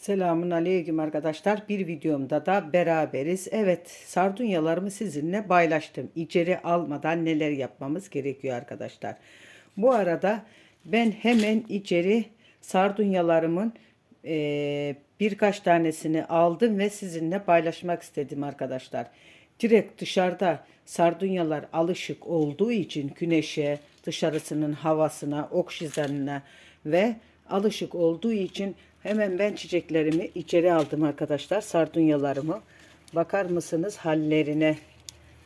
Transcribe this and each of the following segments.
Selamun aleyküm arkadaşlar. Bir videomda da beraberiz. Evet, sardunyalarımı sizinle paylaştım. İçeri almadan neler yapmamız gerekiyor arkadaşlar. Bu arada ben hemen içeri sardunyalarımın eee, birkaç tanesini aldım ve sizinle paylaşmak istedim arkadaşlar. Direkt dışarıda sardunyalar alışık olduğu için güneşe, dışarısının havasına, oksijenine ve alışık olduğu için hemen ben çiçeklerimi içeri aldım arkadaşlar. Sardunyalarımı. Bakar mısınız hallerine?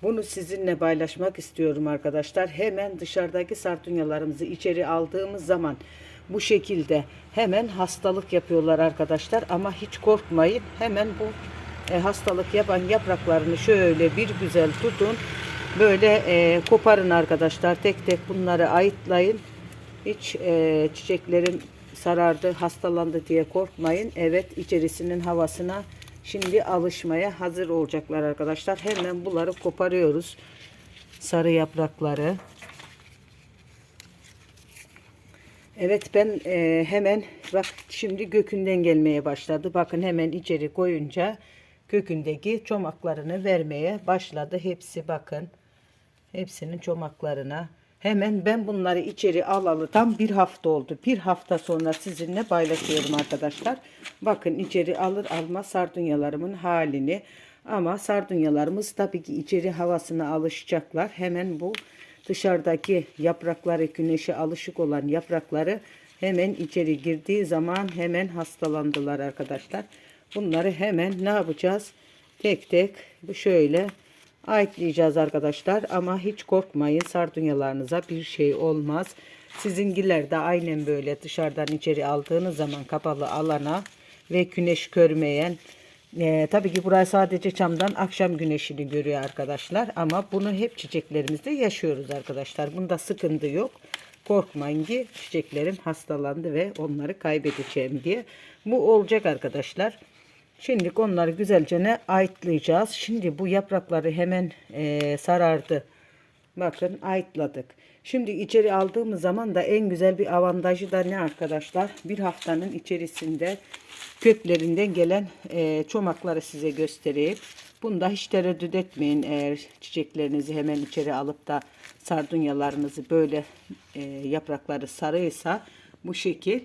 Bunu sizinle paylaşmak istiyorum arkadaşlar. Hemen dışarıdaki sardunyalarımızı içeri aldığımız zaman bu şekilde hemen hastalık yapıyorlar arkadaşlar. Ama hiç korkmayın. Hemen bu e, hastalık yapan yapraklarını şöyle bir güzel tutun. Böyle e, koparın arkadaşlar. Tek tek bunları ayıtlayın. Hiç e, çiçeklerim sarardı, hastalandı diye korkmayın. Evet içerisinin havasına şimdi alışmaya hazır olacaklar arkadaşlar. Hemen bunları koparıyoruz. Sarı yaprakları. Evet ben e, hemen bak şimdi gökünden gelmeye başladı. Bakın hemen içeri koyunca kökündeki çomaklarını vermeye başladı. Hepsi bakın. Hepsinin çomaklarına. Hemen ben bunları içeri alalı tam bir hafta oldu. Bir hafta sonra sizinle paylaşıyorum arkadaşlar. Bakın içeri alır almaz sardunyalarımın halini. Ama sardunyalarımız tabii ki içeri havasına alışacaklar. Hemen bu dışarıdaki yaprakları güneşe alışık olan yaprakları hemen içeri girdiği zaman hemen hastalandılar arkadaşlar. Bunları hemen ne yapacağız? Tek tek şöyle ayıklayacağız arkadaşlar. Ama hiç korkmayın sardunyalarınıza bir şey olmaz. Sizinkiler de aynen böyle dışarıdan içeri aldığınız zaman kapalı alana ve güneş görmeyen e, tabii ki burası sadece çamdan akşam güneşini görüyor arkadaşlar. Ama bunu hep çiçeklerimizde yaşıyoruz arkadaşlar. Bunda sıkıntı yok. Korkmayın ki çiçeklerim hastalandı ve onları kaybedeceğim diye. Bu olacak arkadaşlar. Şimdi onları güzelce ne ayıtlayacağız. Şimdi bu yaprakları hemen e, sarardı. Bakın ayıtladık. Şimdi içeri aldığımız zaman da en güzel bir avantajı da ne arkadaşlar? Bir haftanın içerisinde köklerinden gelen e, çomakları size göstereyim. Bunda hiç tereddüt etmeyin eğer çiçeklerinizi hemen içeri alıp da sardunyalarınızı böyle e, yaprakları sarıysa bu şekil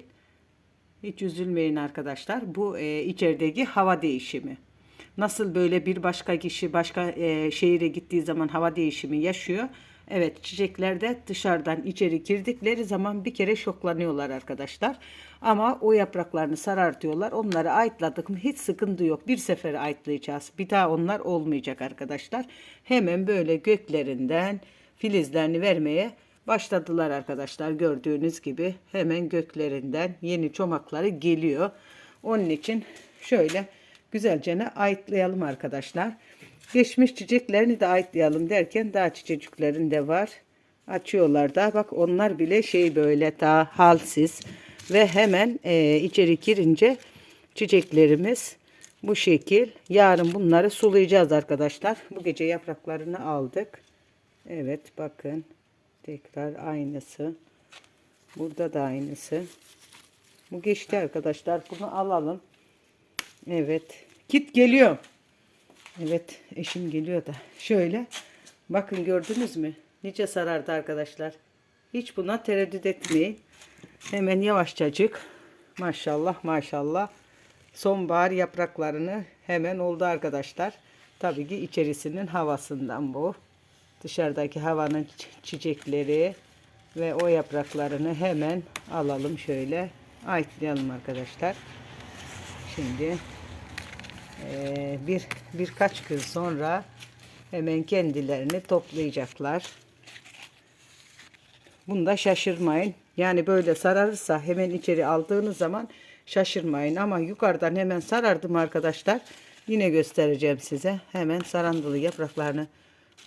hiç üzülmeyin arkadaşlar. Bu e, içerideki hava değişimi. Nasıl böyle bir başka kişi başka e, şehire gittiği zaman hava değişimi yaşıyor. Evet çiçekler de dışarıdan içeri girdikleri zaman bir kere şoklanıyorlar arkadaşlar. Ama o yapraklarını sarartıyorlar. Onları ayıtladık mı hiç sıkıntı yok. Bir sefer ayıtlayacağız. Bir daha onlar olmayacak arkadaşlar. Hemen böyle göklerinden filizlerini vermeye başladılar arkadaşlar. Gördüğünüz gibi hemen göklerinden yeni çomakları geliyor. Onun için şöyle güzelce ne ayıtlayalım arkadaşlar. Geçmiş çiçeklerini de ayıtlayalım derken daha çiçeklerin de var. Açıyorlar da bak onlar bile şey böyle daha halsiz ve hemen e, içeri girince çiçeklerimiz bu şekil. Yarın bunları sulayacağız arkadaşlar. Bu gece yapraklarını aldık. Evet bakın. Tekrar aynısı. Burada da aynısı. Bu geçti arkadaşlar. Bunu alalım. Evet. Kit geliyor. Evet. Eşim geliyor da. Şöyle. Bakın gördünüz mü? Nice sarardı arkadaşlar. Hiç buna tereddüt etmeyin. Hemen yavaşçacık. Maşallah maşallah. Sonbahar yapraklarını hemen oldu arkadaşlar. Tabii ki içerisinin havasından bu dışarıdaki havanın çiçekleri ve o yapraklarını hemen alalım şöyle ayıtlayalım arkadaşlar. Şimdi e, bir birkaç gün sonra hemen kendilerini toplayacaklar. Bunda şaşırmayın. Yani böyle sararırsa hemen içeri aldığınız zaman şaşırmayın. Ama yukarıdan hemen sarardım arkadaşlar. Yine göstereceğim size. Hemen sarandılı yapraklarını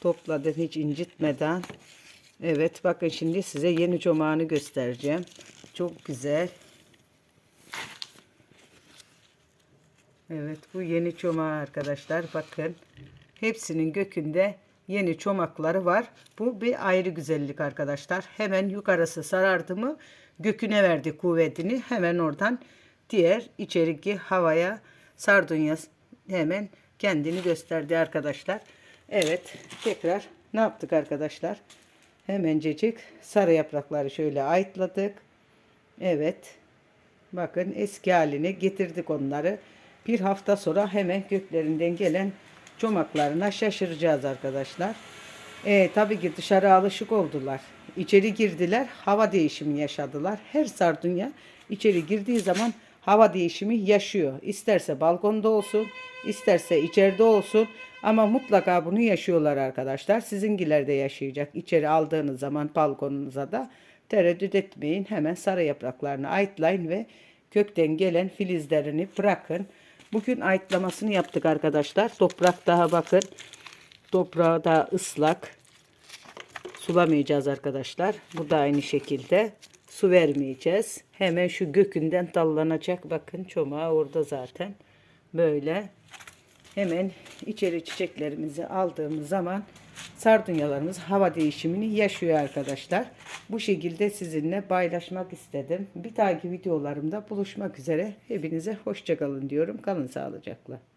topladım hiç incitmeden. Evet bakın şimdi size yeni çomağını göstereceğim. Çok güzel. Evet bu yeni çomağı arkadaşlar bakın. Hepsinin gökünde yeni çomakları var. Bu bir ayrı güzellik arkadaşlar. Hemen yukarısı sarardı mı göküne verdi kuvvetini. Hemen oradan diğer içeriki havaya sardunya hemen kendini gösterdi arkadaşlar. Evet tekrar ne yaptık arkadaşlar? Hemencecik sarı yaprakları şöyle ayıtladık. Evet. Bakın eski haline getirdik onları. Bir hafta sonra hemen göklerinden gelen çomaklarına şaşıracağız arkadaşlar. E, tabii ki dışarı alışık oldular. İçeri girdiler, hava değişimi yaşadılar. Her sardunya içeri girdiği zaman hava değişimi yaşıyor. İsterse balkonda olsun, isterse içeride olsun ama mutlaka bunu yaşıyorlar arkadaşlar. Sizinkiler de yaşayacak. İçeri aldığınız zaman balkonunuza da tereddüt etmeyin. Hemen sarı yapraklarını ayıtlayın ve kökten gelen filizlerini bırakın. Bugün ayıtlamasını yaptık arkadaşlar. Toprak daha bakın. Toprağı da ıslak. Sulamayacağız arkadaşlar. Bu da aynı şekilde. Su vermeyeceğiz. Hemen şu gökünden dallanacak. Bakın çomağı orada zaten. Böyle. Hemen içeri çiçeklerimizi aldığımız zaman sardunyalarımız hava değişimini yaşıyor arkadaşlar. Bu şekilde sizinle paylaşmak istedim. Bir dahaki videolarımda buluşmak üzere. Hepinize hoşçakalın diyorum. Kalın sağlıcakla.